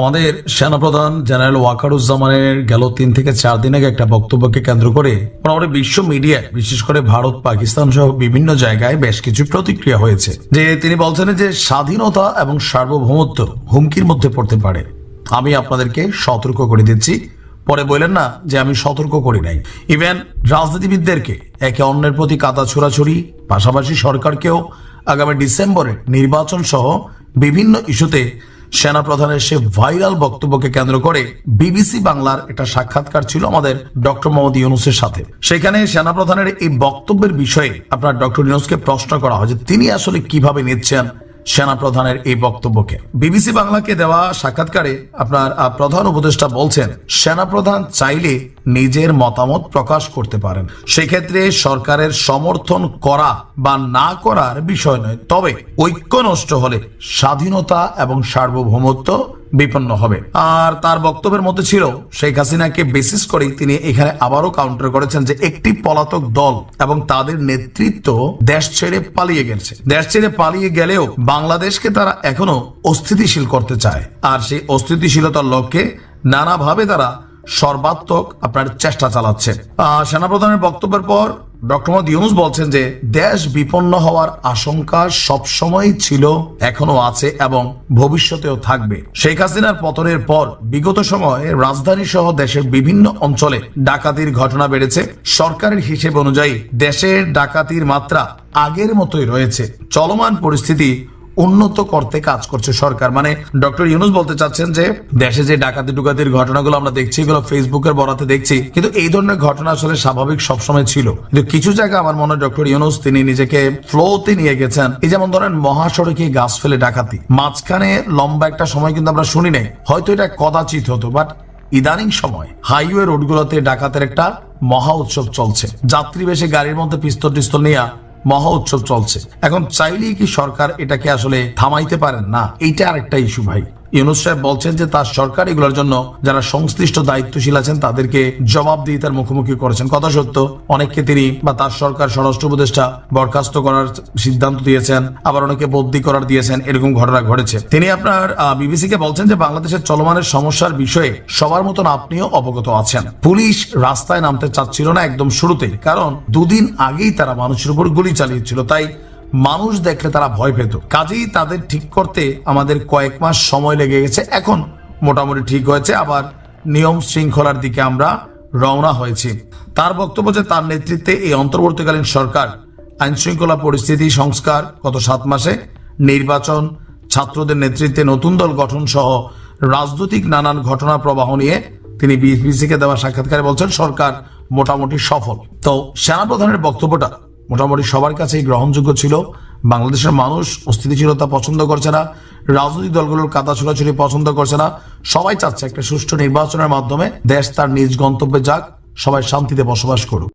আমাদের সেনাপ্রধান জেনারেল ওয়াকারুজ্জামানের গেল তিন থেকে চার দিন আগে একটা বক্তব্যকে কেন্দ্র করে আমাদের বিশ্ব মিডিয়ায় বিশেষ করে ভারত, পাকিস্তান সহ বিভিন্ন জায়গায় বেশ কিছু প্রতিক্রিয়া হয়েছে। যে তিনি বলছেন যে স্বাধীনতা এবং সার্বভৌমত্ব হুমকির মধ্যে পড়তে পারে। আমি আপনাদেরকে সতর্ক করে দিচ্ছি। পরে বললেন না যে আমি সতর্ক করি নাই। ইভেন রাজনীতিবিদদেরকে একে অন্যের প্রতি কাদা ছোড়াছুরি পাশাপাশি সরকারকেও আগামী ডিসেম্বরে নির্বাচন সহ বিভিন্ন ইস্যুতে সেনাপ্রধানের সে ভাইরাল বক্তব্যকে কেন্দ্র করে বিবিসি বাংলার একটা সাক্ষাৎকার ছিল আমাদের ডক্টর মোহাম্মদ ইউনুসের সাথে। সেখানে সেনাপ্রধানের এই বক্তব্যের বিষয়ে আপনার ডক্টর ইউনুসকে প্রশ্ন করা হয় যে তিনি আসলে কীভাবে নিচ্ছেন সেনাপ্রধানের এই বক্তব্যকে। বিবিসি বাংলাকে দেওয়া সাক্ষাৎকারে আপনার প্রধান উপদেষ্টা বলছেন, সেনাপ্রধান চাইলে নিজের মতামত প্রকাশ করতে পারেন। সেক্ষেত্রে সরকারের সমর্থন করা বা না করার বিষয় নয়, তবে ঐক্য নষ্ট হলে স্বাধীনতা এবং সার্বভৌমত্ব বিপন্ন হবে। আর তার বক্তব্যের মধ্যে ছিল, শেখ হাসিনাকে বেসিস করে তিনি এখানে আবারও কাউন্টার করেছেন যে একটি পলাতক দল এবং তাদের নেতৃত্ব দেশ ছেড়ে পালিয়ে গেছে। দেশ ছেড়ে পালিয়ে গেলেও বাংলাদেশকে তারা এখনও অস্থিতিশীল করতে চায়। আর সেই অস্থিতিশীলতার লক্ষ্যে নানাভাবে তারা সর্বাত্মক আপনার চেষ্টা চালাচ্ছে। সেনাপ্রধানের বক্তব্যের পর ডক্টর মোহাম্মদ ইউনুস বলছেন যে, দেশ বিপন্ন হওয়ার আশঙ্কা সবসময় ছিল এখনও আছে এবং ভবিষ্যতেও থাকবে। শেখ হাসিনার পতনের পর বিগত সময়ে রাজধানী সহ দেশের বিভিন্ন অঞ্চলে ডাকাতির ঘটনা বেড়েছে। সরকারের হিসেব অনুযায়ী দেশের ডাকাতির মাত্রা আগের মতোই রয়েছে। চলমান পরিস্থিতি উন্নত করতে কাজ করছে সরকার। মানে ডক্টর ইউনুস বলতে চাচ্ছেন যে, দেশে যে ডাকাতি ডুকাতির ঘটনাগুলো আমরা দেখছি, এগুলো ফেসবুকের বরাতে দেখছি, কিন্তু এই ধরনের ঘটনা আসলে স্বাভাবিক সবসময় ছিল। কিন্তু কিছু জায়গা আমার মনে হয় ডক্টর ইউনুস তিনি নিজেকে ফ্লোতে নিয়ে গেছেন। এই যেমন ধরেন মহাসড়কে গাছ ফেলে ডাকাতি। মাঝখানে লম্বা একটা সময় কিন্তু আমরা শুনি নাই। হয়তো এটা কদাচিত হতো বাট ইদানিং সময় হাইওয়ে রোডগুলোতে ডাকাতের একটা মহা উৎসব চলছে। যাত্রী বেশি গাড়ির মধ্যে পিস্তল টিস্তল নিয়ে মহা উৎসব চলছে। এখন চাইলেই কি সরকার এটাকে আসলে থামাইতে পারেন? না, এইটা আরেকটা ইস্যু ভাই। ইউনুস সাহেব বলছেন যে তার সরকার এগুলোর জন্য যারা সংশ্লিষ্ট দায়িত্বশীল আছেন তাদেরকে জবাবদিহিতার মুখোমুখি করেছেন। কথা সত্য, অনেককে তিনি বা তার সরকার স্বরাষ্ট্র উপদেষ্টা বরখাস্ত করার সিদ্ধান্ত দিয়েছেন, আবার অনেকে বদলি করার দিয়েছেন, এরকম ঘটনা ঘটেছে। তিনি আপনার বিবিসি কে বলছেন যে বাংলাদেশের চলমানের সমস্যার বিষয়ে সবার মতন আপনিও অবগত আছেন। পুলিশ রাস্তায় নামতে চাচ্ছিল না একদম শুরুতেই, কারণ দুদিন আগেই তারা মানুষের উপর গুলি চালিয়েছিল। তাই মানুষ দেখলে তারা ভয় পেত। কাজেই তাদের ঠিক করতে আমাদের কয়েক মাস সময় লেগে গেছে। এখন মোটামুটি ঠিক হয়েছে, আবার নিয়ম শৃঙ্খলার দিকে আমরা রওনা হয়েছি। তার বক্তব্য যে তার নেতৃত্বে এই অন্তর্বর্তীকালীন সরকার আইন শৃঙ্খলা পরিস্থিতি সংস্কার গত সাত মাসে, নির্বাচন, ছাত্রদের নেতৃত্বে নতুন দল গঠন সহ রাজনৈতিক নানান ঘটনা প্রবাহ নিয়ে তিনি বিবিসিকে দেওয়া সাক্ষাৎকারে বলছেন, সরকার মোটামুটি সফল। তো সেনাপ্রধানের বক্তব্যটা মোটামুটি সবার কাছেই গ্রহণযোগ্য ছিল। বাংলাদেশের মানুষ অস্থিতিশীলতা পছন্দ করছে না, রাজনৈতিক দলগুলোর কাদা ছোড়াছুড়ি পছন্দ করছে না। সবাই চাচ্ছে একটা সুষ্ঠু নির্বাচনের মাধ্যমে দেশ তার নিজ গন্তব্যে যাক, সবাই শান্তিতে বসবাস করুক।